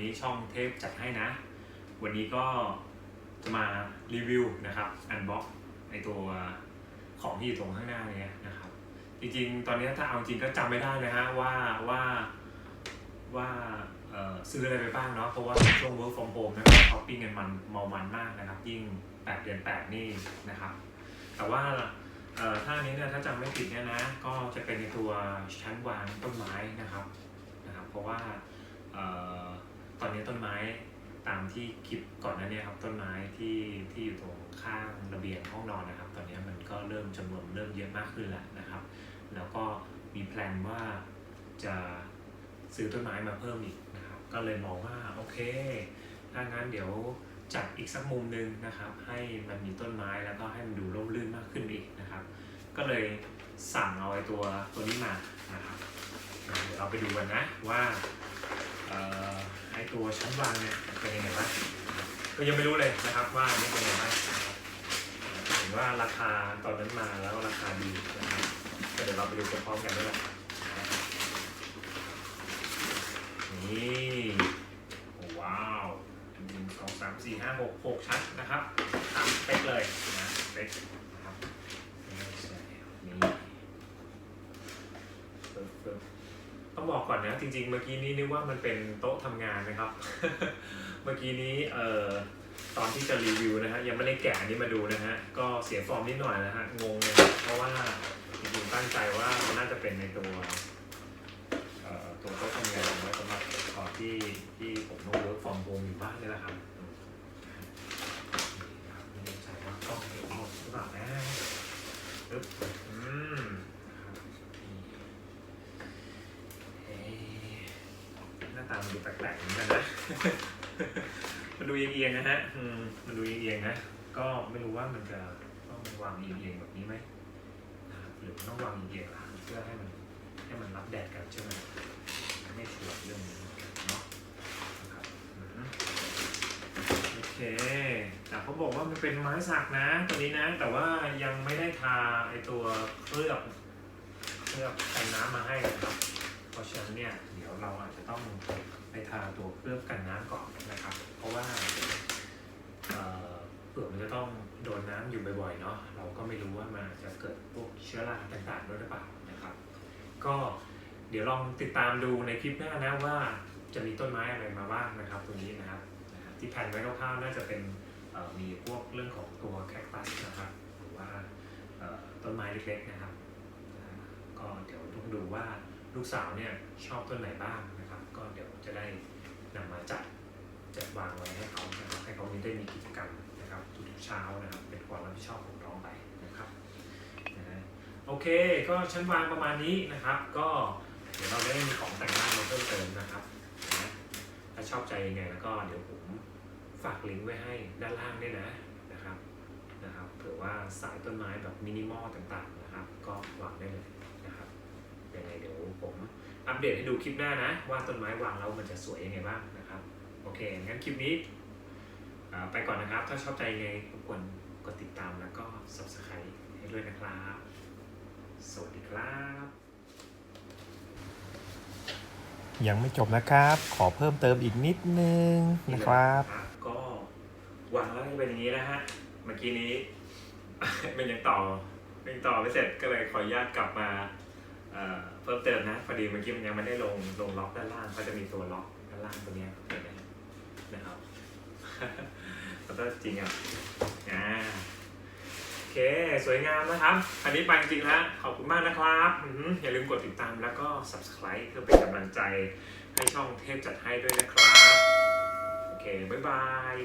นี้ช่องเทพจัดให้นะ วันนี้ก็จะมารีวิวนะครับอันบ็อกในตัวของที่อยู่ตรงข้างหน้าเนี่ยนะครับ จริงๆ ตอนนี้ถ้าเอาจริงก็จำไม่ได้นะฮะว่าว่าว่าซื้ออะไรไปบ้างเนาะเพราะว่าช่วง work from home นะครับช้อปปิ้งกันมันเมามันมากนะครับ ยิ่ง 8 เดือน 8 นี่นะครับ แต่ว่าถ้านี้เนี่ยถ้าจำไม่ผิดเนี่ยนะก็จะเป็นในตัวชั้นวางต้นไม้นะครับนะครับ เพราะว่า ตอนนี้ต้นไม้ตามที่คลิปก่อนหน้านี้ครับต้นไม้ที่ที่อยู่ตรงข้างระเบียงห้องนอนนะครับ ตอนนี้มันก็เริ่มจำนวนเริ่มเยอะมากขึ้นแล้วนะครับ แล้วก็มีแพลนว่าจะซื้อต้นไม้มาเพิ่มอีกนะครับ ก็เลยมองว่าโอเคถ้างั้นเดี๋ยวจัดอีกสักมุมหนึ่งนะครับ ให้มันมีต้นไม้แล้วก็ให้มันดูร่มรื่นมากขึ้นอีกนะครับ ก็เลยสั่งเอาไอ้ตัวตัวนี้มานะครับเดี๋ยวเราไปดูกันนะว่า เอ่อไอ้ตัวชั้นวางเนี่ยเป็นยังไงบ้างก็ยังไม่รู้เลยนะครับว่านี่เป็นยังไงบ้างเห็นว่าราคาตอนนั้นมาแล้วราคาดีนะครับก็เดี๋ยวเราไปดูพร้อมกันด้วยแหละนี่โอ้ว้าวหนึ่งสองสามสี่ห้าหกหกชั้นนะครับตามเป๊กเลยนะสเป๊กนะครับ นี่ปึ๊บปึ๊บต้อง บอกก่อนนะจริง ๆ เมื่อกี้นี้นึกว่ามันเป็นโต๊ะทำงานนะครับ เมื่อกี้นี้เอ่อตอนที่จะรีวิวนะฮะยังไม่ได้แกะอันนี้มาดูนะฮะก็เสียฟอร์มนิดหน่อยนะฮะงงเลยเพราะว่าจริงๆตั้งใจว่ามันน่าจะเป็นในตัวเอ่อตัวโต๊ะทำงานไว้สำหรับตอนที่ที่ผมต้องเวิร์กฟอร์มโฮมอยู่บ้านนี่แหละครับอืมนี่ครับไม่แน่ใจว่ากล้องเห็นหมดหรือเปล่านะ ปึ๊บอืมเอ๊ะหน้าตา มันดูแปลกๆเหมือนกันนะ มันดูเอียงๆนะฮะมันดูเอียงๆนะ ก็ไม่รู้ว่ามันจะต้องวางเอียงๆแบบนี้ไหมหรือมันต้องวางเอียงๆล่ะเพื่อให้มันให้มันรับแดดกันใช่ไหมไม่ชัวร์เรื่องนี้เนาะนะครับโอเคแต่เขาบอกว่ามันเป็นไม้สักนะตัวนี้นะ แต่ว่ายังไม่ได้ทาไอตัวเคลือบเคลือบกันน้ำมาให้นะครับ เพราะฉะนั้นเนี่ยเดี๋ยวเราอาจจะต้องไปทาตัวเคลือบกันน้ำก่อนนะครับ เพราะว่าเปลือกมันจะต้องโดนน้ำอยู่บ่อยๆเนาะเราก็ไม่รู้ว่ามันอาจะเกิดพวกเชื้อราต่างๆด้วยหรือเปล่านะครับ ก็เดี๋ยวลองติดตามดูในคลิปหน้านะว่าจะมีต้นไม้อะไรมาบ้างนะครับตรงนี้นะครับที่แผ่นไว้คร่าวๆน่าจะเป็นมีพวกเรื่องของตัวแคคตัสนะครับหรือว่าต้นไม้เล็กๆนะครับ ก็เดี๋ยวต้องดูว่า ลูกสาวเนี่ยชอบต้นไหนบ้างนะครับ ก็เดี๋ยวจะได้นำมาจัดจัดวางไว้ให้เขานะครับให้เขามีได้มีกิจกรรมนะครับทุกเช้านะครับเป็นความรับผิดชอบของน้องไปนะครับนะฮะโอเคก็ชั้นวางประมาณนี้นะครับ ก็เดี๋ยวเราได้มีของแต่งบ้านมาเพิ่มเติมนะครับนะถ้าชอบใจยังไงแล้วก็เดี๋ยวผมฝากลิงก์ไว้ให้ด้านล่างด้วยนะนะครับนะครับเผื่อว่าสายต้นไม้แบบมินิมอลต่างๆนะครับ ก็วางได้เลยนะครับยังไงเดี๋ยว ผมอัปเดตให้ดูคลิปหน้านะ ว่าต้นไม้วางแล้วมันจะสวยยังไงบ้างนะครับโอเคงั้นคลิปนี้อ่าไปก่อนนะครับ ถ้าชอบใจยังไงรบกวนกดติดตามแล้วก็ subscribe ให้ด้วยนะครับ สวัสดีครับ ยังไม่จบนะครับ ขอเพิ่มเติมอีกนิดนึงนะครับ ก็วางแล้วจะเป็นอย่างนี้นะฮะ เมื่อกี้นี้เป็นยังต่อเป็นยังต่อไม่เสร็จก็เลยขออนุญาตกลับมา เพิ่มเติมนะพอดีเมื่อกี้มันยังไม่ได้ลงลงล็อกด้านล่างเขาจะมีตัวล็อกด้านล่างตัวนี้เห็นไหมนะครับแล้วก็จริงอะอ่าโอเคสวยงามนะครับ อันนี้ไปจริงแล้วขอบคุณมากนะครับอือหืออย่าลืมกดติดตามแล้วก็ subscribe เพื่อเป็นกำลังใจให้ช่องเทพจัดให้ด้วยนะครับ โอเค บ๊ายบาย